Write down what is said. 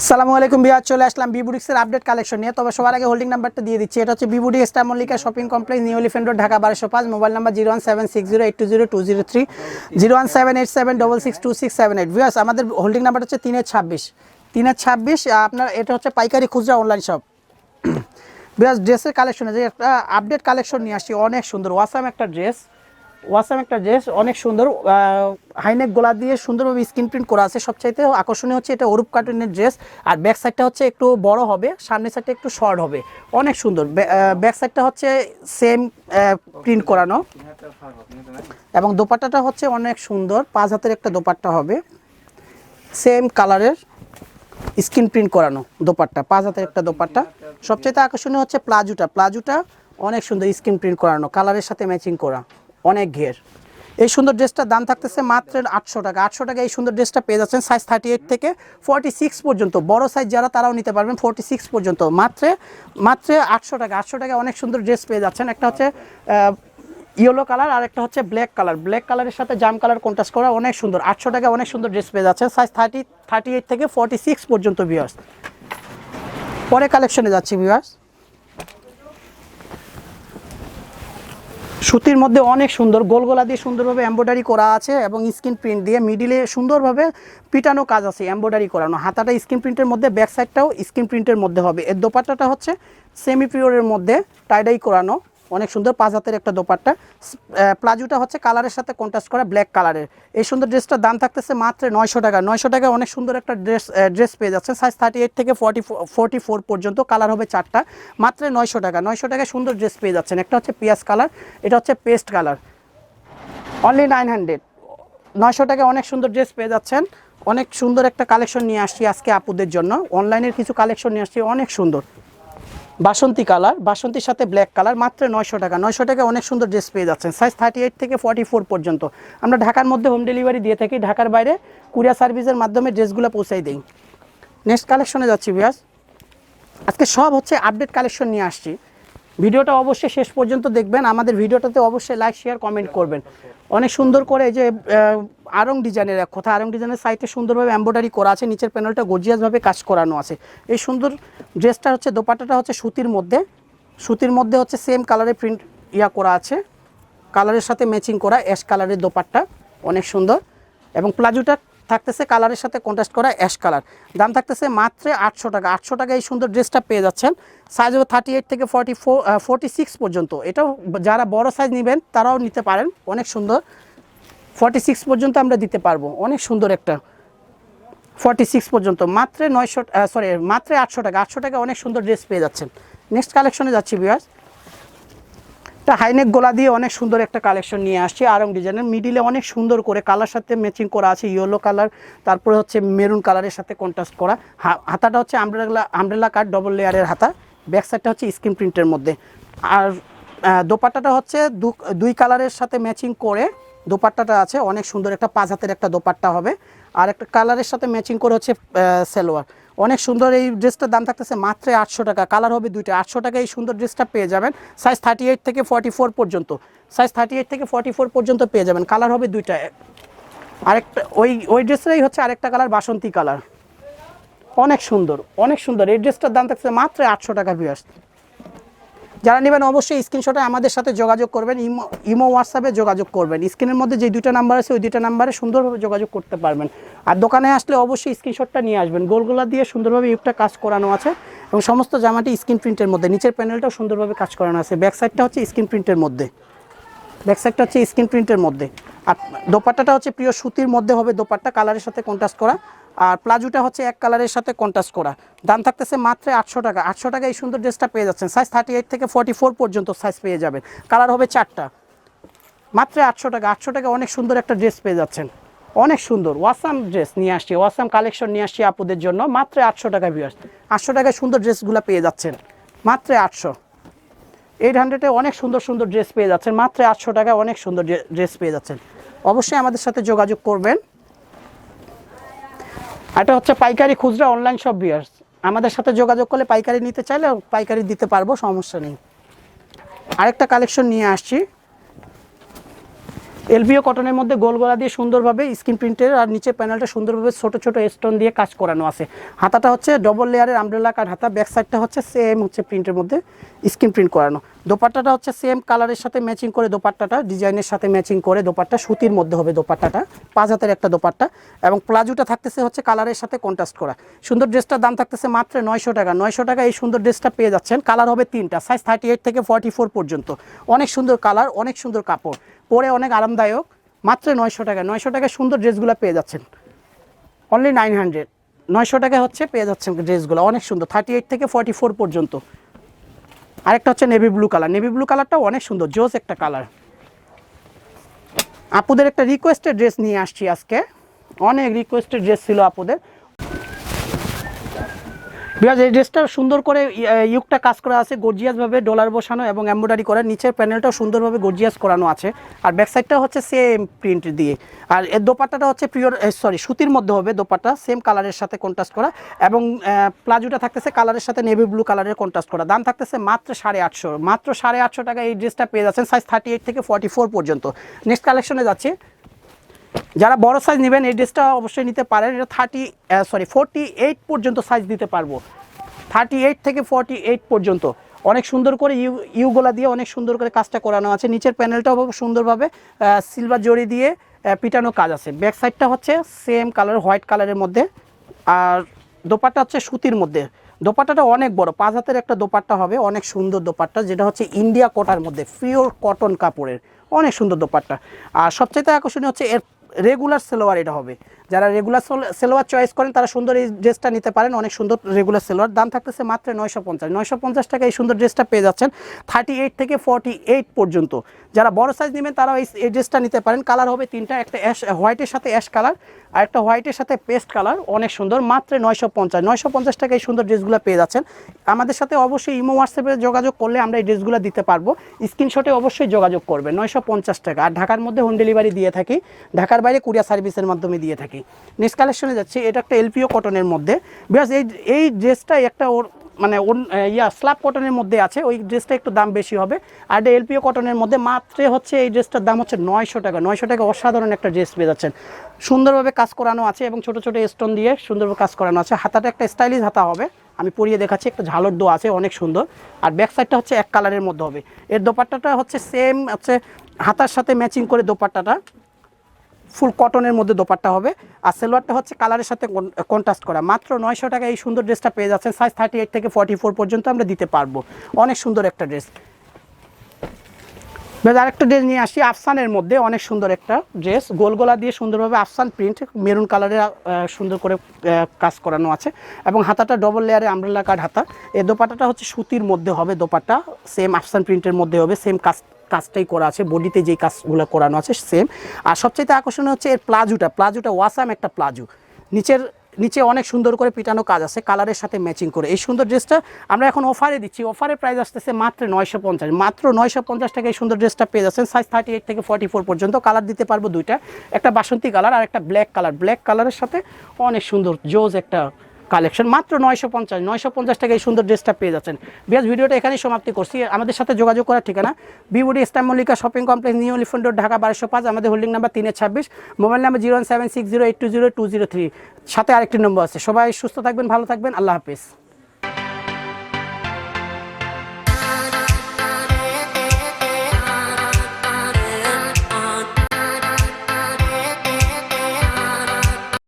আসসালামু আলাইকুম বিহার চলে আসলাম বিবুডিক্সের আপডেট কালেকশন নিয়ে। তবে সবার আগে হোল্ডিং নাম্বারটা দিয়ে দিচ্ছি। এটা হচ্ছে বিবুডিক্স Mallika shopping complex New Elephant Road Dhaka বারোশো পাঁচ mobile number zero one seven six zero eight two zero two zero three zero one seven eight seven double six two six seven eight viewers আমাদের holding number হচ্ছে তিনের ছাব্বিশ। তিনের ছাব্বিশ আপনার এটা হচ্ছে পাইকারি খুচরা অনলাইন শপ বিরাজ ড্রেসের কালেকশনে যে একটা আপডেট কালেকশন নিয়ে আসছি, অনেক সুন্দর ওয়াসাম একটা ড্রেস ওয়াসাম একটা ড্রেস, অনেক সুন্দর হাইনেক গোলা দিয়ে সুন্দরভাবে স্ক্রিন প্রিন্ট করা আছে। সবচাইতে আকর্ষণীয় হচ্ছে এটা অরূপ কার্টুনের ড্রেস আর ব্যাক সাইডটা হচ্ছে একটু বড় হবে, সামনের সাইডটা একটু শর্ট হবে। অনেক সুন্দর। ব্যাক সাইডটা হচ্ছে সেম প্রিন্ট করানো। এবং দোপাট্টাটা হচ্ছে অনেক সুন্দর, পাঁচ হাতের একটা দোপাট্টা হবে। সেম কালারের স্ক্রিন প্রিন্ট করানো দোপাট্টা, পাঁচ হাতের একটা দোপাট্টা। সবচেয়ে আকর্ষণীয় হচ্ছে প্লাজুটা। প্লাজুটা অনেক সুন্দর স্ক্রিন প্রিন্ট করানো কালারের সাথে ম্যাচিং করা। অনেক ঘের। এই সুন্দর ড্রেসটার দাম থাকতেছে মাত্র আটশো টাকা। আটশো টাকা এই সুন্দর ড্রেসটা পেয়ে যাচ্ছেন সাইজ থার্টি এইট থেকে ফর্টি সিক্স পর্যন্ত। বড় সাইজ যারা, তারাও নিতে পারবেন ফর্টি সিক্স পর্যন্ত। মাত্র মাত্র আটশো টাকা। আটশো টাকা অনেক সুন্দর ড্রেস পেয়ে যাচ্ছেন। একটা হচ্ছে ইয়েলো কালার আর একটা হচ্ছে ব্ল্যাক কালার ব্ল্যাক কালারের সাথে জাম কালার কন্ট্রাস্ট করা অনেক সুন্দর। আটশো টাকা অনেক সুন্দর ড্রেস পেয়ে যাচ্ছে সাইজ থার্টি থার্টি এইট থেকে ফর্টি সিক্স পর্যন্ত ভিউয়ার্স পরে কালেকশনে যাচ্ছি ভিউয়ার্স সুতির মধ্যে অনেক সুন্দর, গোলগোলা দিয়ে সুন্দরভাবে এম্ব্রয়ডারি করা আছে এবং স্ক্রিন প্রিন্ট দিয়ে মিডিলে সুন্দরভাবে পিটানো কাজ আছে এম্ব্রয়ডারি করানো। হাতাটা স্ক্রিন প্রিন্টের মধ্যে ব্যাক সাইডটাও স্ক্রিন প্রিন্টের মধ্যে হবে। এর দোপাট্টাটা হচ্ছে সেমি পিওরের মধ্যে টাইডাই করানো। অনেক সুন্দর পাঁচ হাতের একটা দোপাট্টা। প্লাজোটা হচ্ছে কালারের সাথে কন্ট্রাস্ট করা ব্ল্যাক কালারের। এই সুন্দর ড্রেসটার দাম থাকতেছে মাত্র নয়শো টাকা। নয়শো টাকায় অনেক সুন্দর একটা ড্রেস ড্রেস পেয়ে যাচ্ছে সাইজ থার্টি এইট থেকে ফর্টি ফোর্টি ফোর পর্যন্ত কালার হবে চারটা। মাত্র নয়শো টাকা। নয়শো টাকায় সুন্দর ড্রেস পেয়ে যাচ্ছেন। একটা হচ্ছে পিয়াজ কালার, এটা হচ্ছে paste colour. Only nine hundred নয়শো টাকায় অনেক সুন্দর ড্রেস পেয়ে যাচ্ছেন। অনেক সুন্দর একটা কালেকশন নিয়ে আসছি আজকে আপুদের জন্য। অনলাইনের কিছু কালেকশন নিয়ে আসছি, অনেক সুন্দর। বাসন্তী কালার, বাসন্তীর সাথে ব্ল্যাক কালার, মাত্র নয়শো টাকা। নয়শো টাকা অনেক সুন্দর ড্রেস পেয়ে যাচ্ছেন। সাইজ থার্টি এইট থেকে ফর্টি ফোর পর্যন্ত। আমরা ঢাকার মধ্যে হোম ডেলিভারি দিয়ে থাকি। ঢাকার বাইরে কুরিয়ার সার্ভিসের মাধ্যমে ড্রেসগুলো পৌঁছাই দিই। নেক্সট কালেকশনে যাচ্ছি বিয়াস আজকে সব হচ্ছে আপডেট কালেকশন নিয়ে আসছি। ভিডিওটা অবশ্যই শেষ পর্যন্ত দেখবেন। আমাদের ভিডিওটাতে অবশ্যই লাইক শেয়ার কমেন্ট করবেন। অনেক সুন্দর করে এই যে আরং ডিজাইনের এক কথা আরং ডিজাইনের সাইডে সুন্দরভাবে এম্ব্রয়ডারি করা আছে, নিচের প্যানেলটা গর্জিয়াসভাবে কাজ করানো আছে। এই সুন্দর ড্রেসটা হচ্ছে, দোপাট্টাটা হচ্ছে সুতির মধ্যে। সুতির মধ্যে হচ্ছে সেম কালারের প্রিন্ট ইয়া করা আছে। কালারের সাথে ম্যাচিং করা অ্যাশ কালারের দোপাট্টা, অনেক সুন্দর। এবং প্লাজোটা থাকতেছে কালারের সাথে কন্ট্রাস্ট করা অ্যাশ কালার দাম থাকতেছে মাত্র আটশো টাকা। আটশো টাকা এই সুন্দর ড্রেসটা পেয়ে যাচ্ছেন। সাইজ হবে থার্টি এইট থেকে ফর্টি ফোর ফোর্টি সিক্স পর্যন্ত। এটাও যারা বড় সাইজ নেবেন, তারাও নিতে পারেন। অনেক সুন্দর। ফর্টি সিক্স পর্যন্ত আমরা দিতে পারব। অনেক সুন্দর একটা ফর্টি সিক্স পর্যন্ত। মাত্র নয়শো সরি মাত্র আটশো টাকা। আটশো টাকা অনেক সুন্দর ড্রেস পেয়ে যাচ্ছেন। নেক্সট কালেকশনে যাচ্ছি বিয়াস একটা হাইনেক গোলা দিয়ে অনেক সুন্দর একটা কালেকশন নিয়ে আসছি। আরং ডিজাইনের মিডিলে অনেক সুন্দর করে কালার সাথে ম্যাচিং করা আছে। ইয়েলো কালার তারপরে হচ্ছে মেরুন কালারের সাথে কন্ট্রাস্ট করা। হাতাটা হচ্ছে আমব্রেলা আমব্রেলা কাট ডবল লেয়ারের হাতা। ব্যাক সাইডটা হচ্ছে স্ক্রিন প্রিন্টের মধ্যে। আর দোপাট্টাটা হচ্ছে দুই কালারের সাথে ম্যাচিং করে দোপাট্টাটা আছে, অনেক সুন্দর একটা পাঁচ হাতের একটা দোপাট্টা হবে। আর একটা কালারের সাথে ম্যাচিং করে হচ্ছে সালোয়ার। অনেক সুন্দর এই ড্রেসটার দাম থাকতেছে মাত্র আটশো টাকা। কালার হবে দুইটা, আটশো টাকা এই সুন্দর ড্রেসটা পেয়ে যাবেন। সাইজ থার্টি এইট থেকে ফর্টি ফোর পর্যন্ত। সাইজ থার্টি এইট থেকে ফর্টি ফোর পর্যন্ত পেয়ে যাবেন। কালার হবে দুইটা। আরেকটা, ওই ওই ড্রেসটাই হচ্ছে আরেকটা কালার, বাসন্তী কালার। অনেক সুন্দর অনেক সুন্দর। এই ড্রেসটার দাম থাকছে মাত্র আটশো টাকা ভিউয়ার্স যারা নেবেন অবশ্যই স্ক্রিনশটে আমাদের সাথে যোগাযোগ করবেন, ইমো ইমো হোয়াটসঅ্যাপে যোগাযোগ করবেন। স্ক্রিনের মধ্যে যে দুইটা নাম্বার আছে, ওই দুইটা নাম্বারে সুন্দরভাবে যোগাযোগ করতে পারবেন। আর দোকানে আসলে অবশ্যই স্ক্রিনশটটা নিয়ে আসবেন। গোলগোলা দিয়ে সুন্দরভাবে ইউকটা কাজ করানো আছে এবং সমস্ত জামাটি স্ক্রিন প্রিন্টের মধ্যে। নিচের প্যানেলটাও সুন্দরভাবে কাজ করানো আছে। ব্যাক সাইডটা হচ্ছে স্ক্রিন প্রিন্টের মধ্যে। ব্যাক সাইডটা হচ্ছে স্ক্রিন প্রিন্টের মধ্যে। আর দোপাট্টাটা হচ্ছে প্রিয় সুতির মধ্যে হবে। দোপাট্টা কালারের সাথে কন্ট্রাস্ট করা। আর প্লাজোটা হচ্ছে এক কালারের সাথে কন্ট্রাস্ট করা। দাম থাকতেছে মাত্র আটশো টাকা। আটশো টাকা এই সুন্দর ড্রেসটা পেয়ে যাচ্ছেন। সাইজ থার্টি এইট থেকে ফর্টি ফোর পর্যন্ত সাইজ পেয়ে যাবেন। কালার হবে চারটা। মাত্র আটশো টাকা। আটশো টাকা অনেক সুন্দর একটা ড্রেস পেয়ে যাচ্ছেন। অনেক সুন্দর। ওয়াসাম ড্রেস নিয়ে আসছি। ওয়াসাম কালেকশন নিয়ে আসছি আপুদের জন্য। মাত্র আটশো টাকা ভিউয়ার্স আটশো টাকায় সুন্দর ড্রেসগুলো পেয়ে যাচ্ছেন। মাত্র আটশো। এইট হান্ড্রেডে অনেক সুন্দর সুন্দর ড্রেস পেয়ে যাচ্ছেন। মাত্র আটশো টাকায় অনেক সুন্দর ড্রেস পেয়ে যাচ্ছেন। অবশ্যই আমাদের সাথে যোগাযোগ করবেন। এটা হচ্ছে পাইকারি খুচরা অনলাইন সব বিয়ার্স আমাদের সাথে যোগাযোগ করলে পাইকারি নিতে চাইলে পাইকারি দিতে পারব, সমস্যা নেই। আরেকটা কালেকশন নিয়ে আসছি। এলবিও কটনের মধ্যে গোল গলা দিয়ে সুন্দরভাবে স্ক্রিন প্রিন্টের আর নিচে প্যানেলটা সুন্দরভাবে ছোট ছোট স্টোন দিয়ে কাজ করানো আছে। হাতাটা হচ্ছে ডবল লেয়ারের আমব্রেলা কাট হাতা ব্যাক সাইডটা হচ্ছে সেম হচ্ছে প্রিন্টের মধ্যে স্ক্রিন প্রিন্ট করানো। দোপাট্টাটা হচ্ছে সেম কালারের সাথে ম্যাচিং করে দোপাট্টাটা ডিজাইনের সাথে ম্যাচিং করে দোপাট্টা, সুতির মধ্যে হবে দোপাট্টাটা, পাঁচ হাতের একটা দোপাট্টা এবং প্লাজোটা থাকতেছে হচ্ছে কালারের সাথে কন্ট্রাস্ট করা। সুন্দর ড্রেসটার দাম থাকতেছে মাত্র নয়শো টাকা। নয়শো টাকা এই সুন্দর ড্রেসটা পেয়ে যাচ্ছেন। কালার হবে তিনটা সাইজ থার্টি এইট থেকে ফর্টি ফোর পর্যন্ত। অনেক সুন্দর কালার অনেক সুন্দর কাপড়। পরে অনেক আরামদায়ক, মাত্র নয়শো টাকা। নয়শো টাকায় সুন্দর ড্রেসগুলো পেয়ে যাচ্ছেন। অনলি নাইন হান্ড্রেড নয়শো টাকা হচ্ছে পেয়ে যাচ্ছেন ড্রেসগুলো। অনেক সুন্দর। থার্টি এইট থেকে ফর্টি ফোর পর্যন্ত। আরেকটা হচ্ছে navy blue colour navy blue কালারটাও অনেক সুন্দর, জোস একটা কালার আপুদের একটা রিকোয়েস্টেড ড্রেস নিয়ে আসছি আজকে। অনেক রিকোয়েস্টেড ড্রেস ছিল আপুদের। বিকজ এই ড্রেসটা সুন্দর করে ইউকটা কাজ করা আছে, গর্জিয়াসভাবে ডলার বসানো এবং এমব্রয়ডারি করা। নিচের প্যানেলটাও সুন্দরভাবে গর্জিয়াস করানো আছে। আর ব্যাক সাইডটা হচ্ছে সেম প্রিন্ট দিয়ে। আর এর দোপাট্টাটা হচ্ছে পিওর সরি সুতির মধ্যে হবে দোপাট্টা সেম কালারের সাথে কন্ট্রাস্ট করা এবং প্লাজোটা থাকতেছে কালারের সাথে নেভি ব্লু কালারের কন্ট্রাস্ট করা। দাম থাকতেছে মাত্র সাড়ে আটশো। মাত্র সাড়ে আটশো টাকা এই ড্রেসটা পেয়ে যাচ্ছেন সাইজ থার্টি এইট থেকে ফর্টি ফোর পর্যন্ত। নেক্সট কালেকশনে যাচ্ছি। যারা বড় সাইজ নেবেন, এই ড্রেসটা অবশ্যই নিতে পারেন। এটা থার্টি সরি ফোরটি এইট পর্যন্ত সাইজ দিতে পারব। থার্টি এইট থেকে ফর্টি এইট পর্যন্ত। অনেক সুন্দর করে ইউ, ইউগুলা দিয়ে অনেক সুন্দর করে কাজটা করানো আছে। নিচের প্যানেলটাও সুন্দরভাবে সিলভার জড়ি দিয়ে পিটানো কাজ আছে। ব্যাক সাইডটা হচ্ছে সেম কালার হোয়াইট কালারের মধ্যে। আর দোপাট্টা হচ্ছে সুতির মধ্যে। দোপাট্টাটা অনেক বড়, পাঁচ হাতের একটা দোপাট্টা হবে, অনেক সুন্দর দোপাট্টা, যেটা হচ্ছে ইন্ডিয়া কোটার মধ্যে পিওর কটন কাপড়ের। অনেক সুন্দর দোপাট্টা। আর সবচেয়ে আকর্ষণীয় হচ্ছে এর রেগুলার সেলোয়ার এটা হবে। যারা রেগুলার সেলোয়ার চয়েস করেন, তারা সুন্দর এই ড্রেসটা নিতে পারেন। অনেক সুন্দর রেগুলার সেলোয়ার দাম থাকতেছে মাত্র নয়শো পঞ্চাশ। নয়শো পঞ্চাশ টাকা এই সুন্দর ড্রেসটা পেয়ে যাচ্ছেন থার্টি এইট থেকে ফর্টি এইট পর্যন্ত। যারা বড় সাইজ নেবেন তারা এই এই ড্রেসটা নিতে পারেন। কালার হবে তিনটা, একটা অ্যাশ হোয়াইটের সাথে অ্যাশ কালার আর একটা হোয়াইটের সাথে পেস্ট কালার অনেক সুন্দর। মাত্র নয়শো পঞ্চাশ। নয়শো পঞ্চাশ টাকা এই সুন্দর ড্রেসগুলো পেয়ে যাচ্ছেন। আমাদের সাথে অবশ্যই ইমো হোয়াটসঅ্যাপে যোগাযোগ করলে আমরা এই ড্রেসগুলো দিতে পারব। স্ক্রিনশটে অবশ্যই যোগাযোগ করবে নয়শো পঞ্চাশ টাকা। আর ঢাকার মধ্যে হোম ডেলিভারি দিয়ে থাকি। ঢাকার বাইরে কুরিয়ার সার্ভিসের মাধ্যমে দিয়ে থাকি। নেক্সট কালেকশনে যাচ্ছি, এটা একটা এলপিও কটনের মধ্যে। বিকজ এই এই ড্রেসটাই একটা ওর মানে ইয়া স্ল্যাব কটনের মধ্যে আছে, ওই ড্রেসটা একটু দাম বেশি হবে। আর এটা এলপিও কটনের মধ্যে মাত্র হচ্ছে এই ড্রেসটার দাম হচ্ছে নয়শো টাকা। নয়শো টাকা অসাধারণ একটা ড্রেস পেয়ে যাচ্ছেন। সুন্দরভাবে কাজ করানো আছে এবং ছোট ছোট স্টোন দিয়ে সুন্দরভাবে কাজ করানো আছে। হাতাটা একটা স্টাইলিশ হাতা হবে। আমি পরিয়ে দেখাচ্ছি, একটা ঝালর দো আছে, অনেক সুন্দর। আর ব্যাক সাইডটা হচ্ছে এক কালারের মধ্যে হবে। এর দোপাট্টাটা হচ্ছে সেম হচ্ছে হাতার সাথে ম্যাচিং করে দোপাট্টাটা। ফুল কটনের মধ্যে দোপাট্টা হবে। আর সেলোয়ারটা হচ্ছে কালারের সাথে কন্ট্রাস্ট করা। মাত্র নয়শো টাকা এই সুন্দর ড্রেসটা পেয়ে যাচ্ছেন। সাইজ থার্টি এইট থেকে ফর্টি ফোর পর্যন্ত আমরা দিতে পারব। অনেক সুন্দর একটা ড্রেস। আরেকটা ড্রেস নিয়ে আসি। আফসানের মধ্যে অনেক সুন্দর একটা ড্রেস গোলগোলা দিয়ে সুন্দরভাবে আফসান প্রিন্ট মেরুন কালারের সুন্দর করে কাজ করানো আছে। এবং হাতাটা ডবল লেয়ারে আমব্রেলা কাট হাতা। এই দোপাটাটা হচ্ছে সুতির মধ্যে হবে দোপাটা। সেম আফসান প্রিন্টের মধ্যে হবে সেম কাজ, কাজটাই করা আছে। বডিতে যেই কাজগুলো করানো আছে সেম আর সবচেয়ে আকর্ষণীয় হচ্ছে এর প্লাজোটা। প্লাজোটা ওয়াসাম একটা প্লাজো। নিচের নিচে অনেক সুন্দর করে পিটানো কাজ আছে কালারের সাথে ম্যাচিং করে। এই সুন্দর ড্রেসটা আমরা এখন অফারে দিচ্ছি। অফারে প্রাইস আসতেছে মাত্র নয়শো পঞ্চাশ। মাত্র নয়শো পঞ্চাশ টাকা এই সুন্দর ড্রেসটা পেয়ে যাচ্ছেন। সাইজ থার্টি এইট থেকে ফর্টি ফোর পর্যন্ত কালার দিতে পারব দুইটা। একটা বাসন্তী কালার আর একটা ব্ল্যাক কালার ব্ল্যাক কালারের সাথে অনেক সুন্দর, জোজ একটা কালেকশন। মাত্র নয়শো পঞ্চাশ নয়শো পঞ্চাশ টাকা এই সুন্দর ড্রেসটা পেয়ে যাচ্ছেন। বিয়াস, ভিডিওটা এখানেই সমাপ্তি করছি। আমাদের সাথে যোগাযোগ করার ঠিকানা বিউডি Islam Mallika shopping complex, New Elephant Road Dhaka বারোশো পাঁচ, আমাদের হোল্ডিং নাম্বার তিনে ছাব্বিশ, mobile number zero seven six zero eight two zero two zero three. সাথে আরেকটি নম্বর আছে। সবাই সুস্থ থাকবেন, ভালো থাকবেন। আল্লাহ হাফিজ।